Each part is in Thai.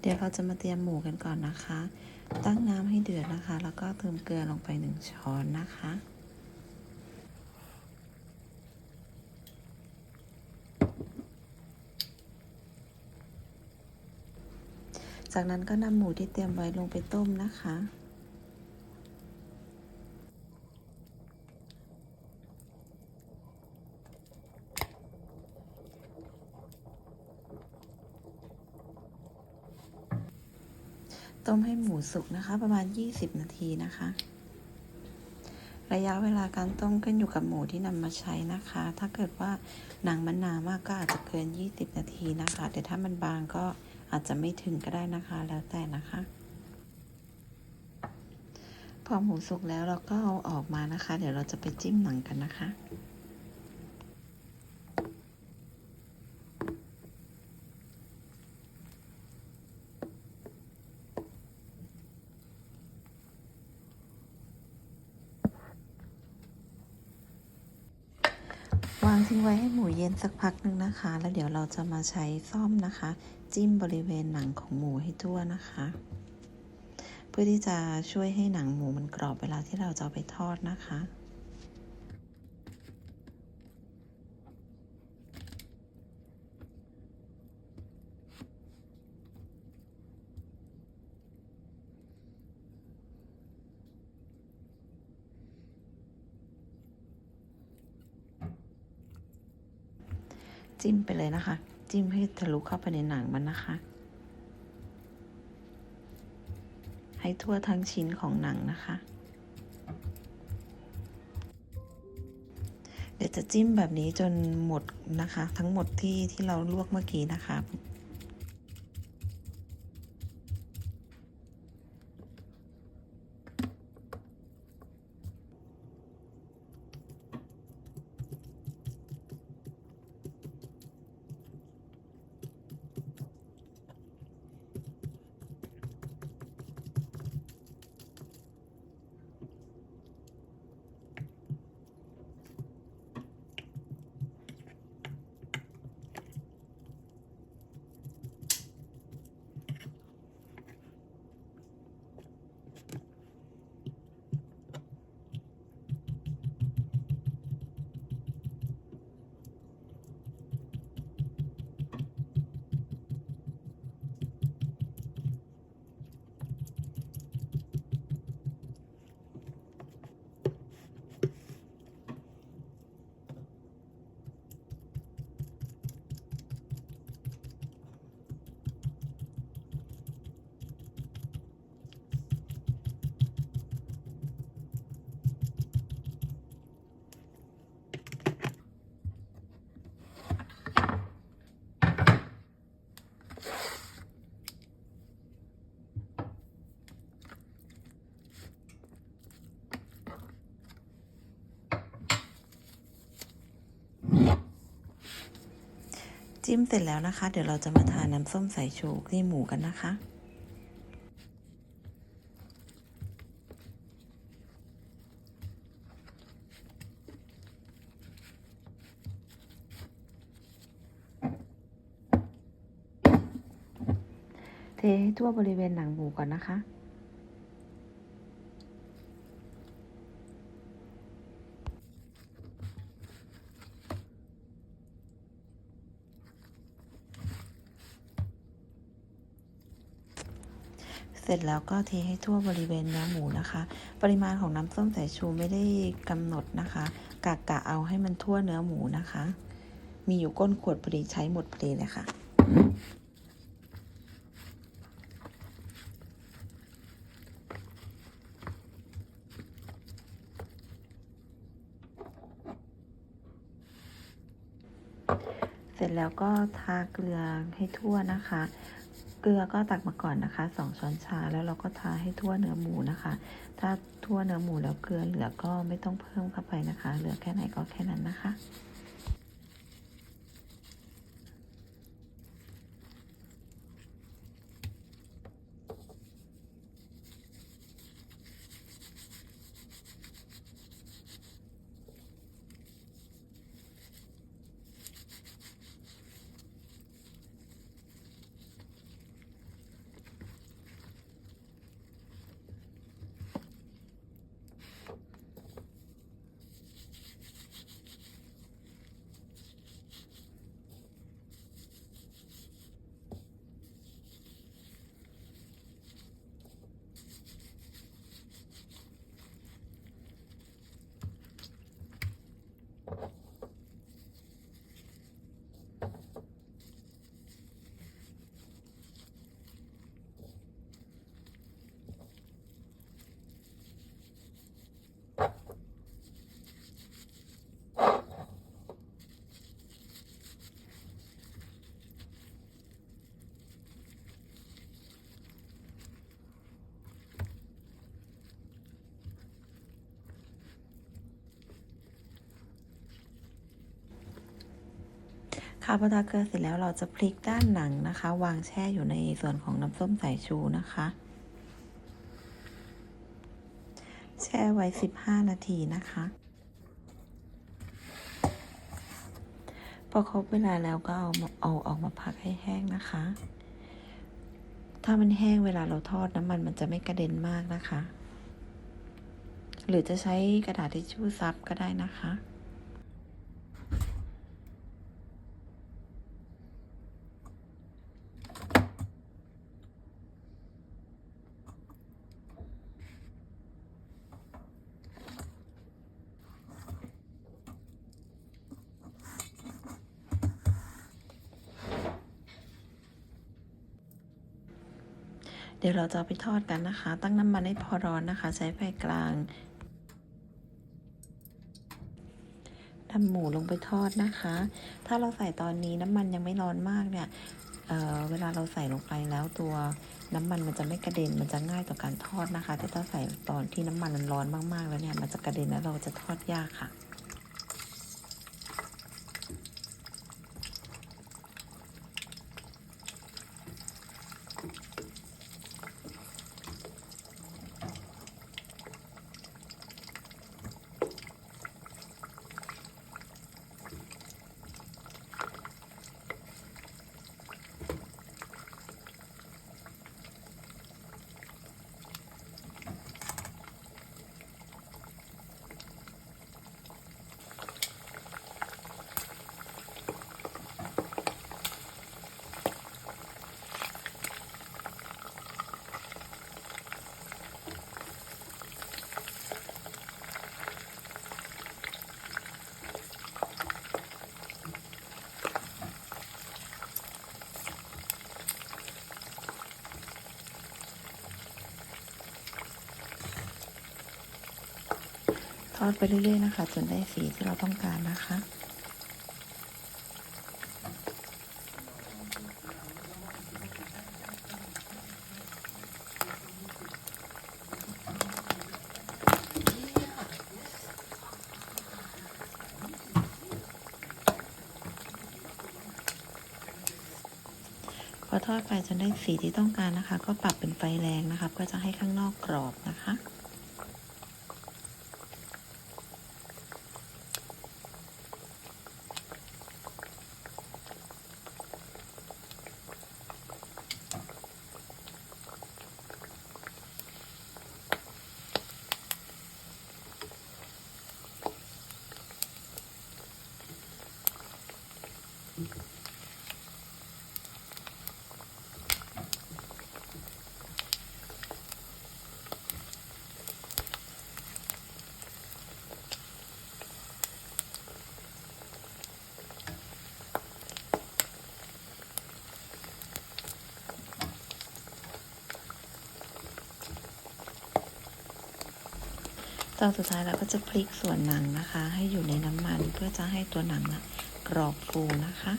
เดี๋ยวเราจะมาเตรียมหมูกันก่อนนะคะ ตั้งน้ำให้เดือดนะคะ แล้วก็เติมเกลือลงไปหนึ่งช้อนนะคะจากนั้นก็นำหมูที่เตรียมไว้ลงไปต้มนะคะ ต้มให้หมูสุกนะคะ ประมาณ 20 นาทีนะคะ ระยะเวลาการต้มขึ้นอยู่กับหมูที่นำมาใช้นะคะ ถ้าเกิดว่าหนังมันหนามากก็อาจจะเกิน 20 นาทีนะคะแต่ถ้ามันบางก็อาจจะไม่ถึงก็ได้นะคะ แล้วแต่นะคะ พอหมูสุกแล้วเราก็เอาออกมานะคะ เดี๋ยวเราจะไปจิ้มหนังกันนะคะ วางทิ้งไว้ให้หมูเย็นสักพักหนึ่งนะคะ แล้วเดี๋ยวเราจะมาใช้ซ่อมนะคะ จิ้มบริเวณหนังของหมูให้ทั่วนะคะ เพื่อที่จะช่วยให้หนังหมูมันกรอบเวลาที่เราจะไปทอดนะคะ จิ้มไปเลยนะคะ จิ้มให้ทะลุเข้าไปในหนังมันนะคะ ให้ทั่วทั้งชิ้นของหนังนะคะ เดี๋ยวจะจิ้มแบบนี้จนหมดนะคะ ทั้งหมดที่ที่เราลวกเมื่อกี้นะคะ จิ้มเสร็จแล้วนะคะ เดี๋ยวเราจะมาทาน้ำส้มสายชูที่หมูกันนะคะเทให้ทั่วบริเวณหนังหมูก่อนนะคะ เสร็จแล้วก็เทให้ทั่วบริเวณเนื้อหมูนะคะ ปริมาณของน้ำส้มสายชูไม่ได้กำหนดนะคะกะกะเอาให้มันทั่วเนื้อหมูนะคะ มีอยู่ก้นขวดพอดีใช้หมดพอดีเลยค่ะเสร็จแล้วก็ทาเกลือให้ทั่วนะคะ เกลือก็ตักมาก่อนนะคะสองช้อนชาแล้วเราก็ทาให้ทั่วเนื้อหมูนะคะ ถ้าทั่วเนื้อหมูแล้วเกลือเหลือก็ไม่ต้องเพิ่มเข้าไปนะคะ เหลือแค่ไหนก็แค่นั้นนะคะ คะพอทาเกลือเสร็จแล้วเราจะพลิกด้านหนังนะคะ วางแช่อยู่ในส่วนของน้ำส้มสายชูนะคะ แช่ไว้ 15 นาทีนะคะ พอครบเวลาแล้วก็เอาเอาออกมาพักให้แห้งนะคะ ถ้ามันแห้งเวลาเราทอดน้ำมันมันจะไม่กระเด็นมากนะคะ หรือจะใช้กระดาษทิชชู่ซับก็ได้นะคะ เดี๋ยวเราจะไปทอดกันนะคะ ตั้งน้ำมันให้พอร้อนนะคะ ใช้ไฟกลางนำหมูลงไปทอดนะคะ ถ้าเราใส่ตอนนี้น้ำมันยังไม่ร้อนมากเนี่ยเเวลาเราใส่ลงไปแล้วตัวน้ำมันมันจะไม่กระเด็น มันจะง่ายต่อการทอดนะคะ แต่ถ้าใส่ตอนที่น้ำมันมันร้อนมากๆ แล้วเนี่ย มันจะกระเด็นแล้วเราจะทอดยากค่ะ ทอดไปเรื่อยๆนะคะ จนได้สีที่เราต้องการนะคะพอทอดไปจนได้สีที่ต้องการนะคะ ก็ปรับเป็นไฟแรงนะคะเพื่อจะให้ข้างนอกกรอบนะคะ ตอนสุดท้ายเราก็จะพลิกส่วนหนังนะคะ ให้อยู่ในน้ำมันเพื่อจะให้ตัวหนังนะกรอบฟูนะคะ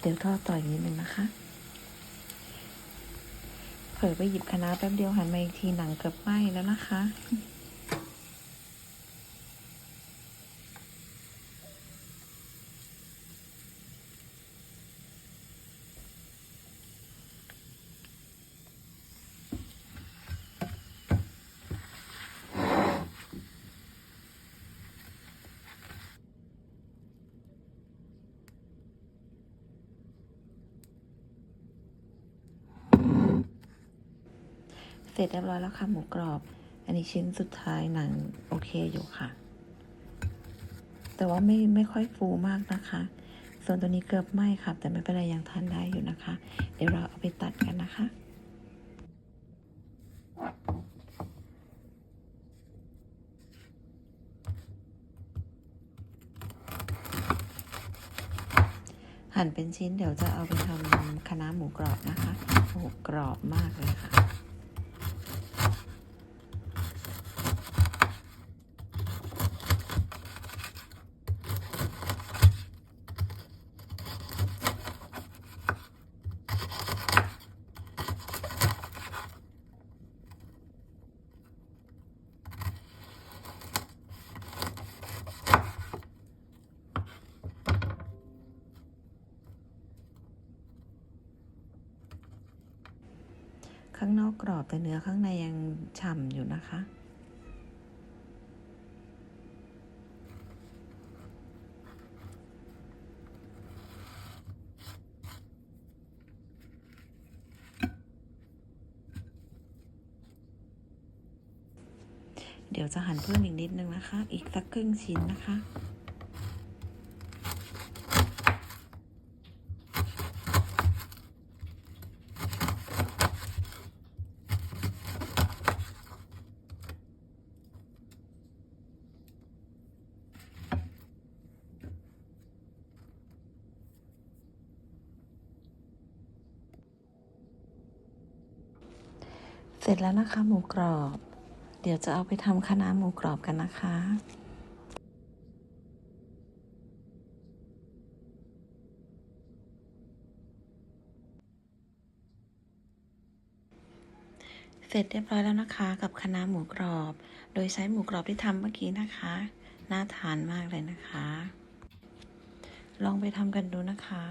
เดี๋ยวทอดต่อยนิดนึงนะคะ เผลอไปหยิบคะน้าแป๊บเดียวหันมาอีกทีหนังเกือบไหม้แล้วนะคะ ร็จเรียบร้อยแล้วค่ะหมูกรอบ อันนี้ชิ้นสุดท้ายหนังโอเคอยู่ค่ะ แต่ว่าไม่ไม่ค่อยฟูมากนะคะ ส่วนตัวนี้เกือบไหม้ค่ะ แต่ไม่เป็นไรยังทานได้อยู่นะคะ เดี๋ยวเราเอาไปตัดกันนะคะหั่นเป็นชิ้นเดี๋ยวจะเอาไปทำคณะหมูกรอบนะคะโอ้กรอบมากเลยค่ะ อกกรอบแต่เนื้อข้างในยังฉ่ำอยู่นะคะ เดี๋ยวจะหั่นเพิ่มอีกนิดนึงนะคะ อีกสักครึ่งชิ้นนะคะ ร็จแล้วนะคะหมูกรอบ เดี๋ยวจะเอาไปทำคะน้าหมูกรอบกันนะคะเสร็จเรียบร้อยแล้วนะคะกับคะน้าหมูกรอบ โดยใช้หมูกรอบที่ทำเมื่อกี้นะคะ น่าทานมากเลยนะคะ ลองไปทำกันดูนะคะ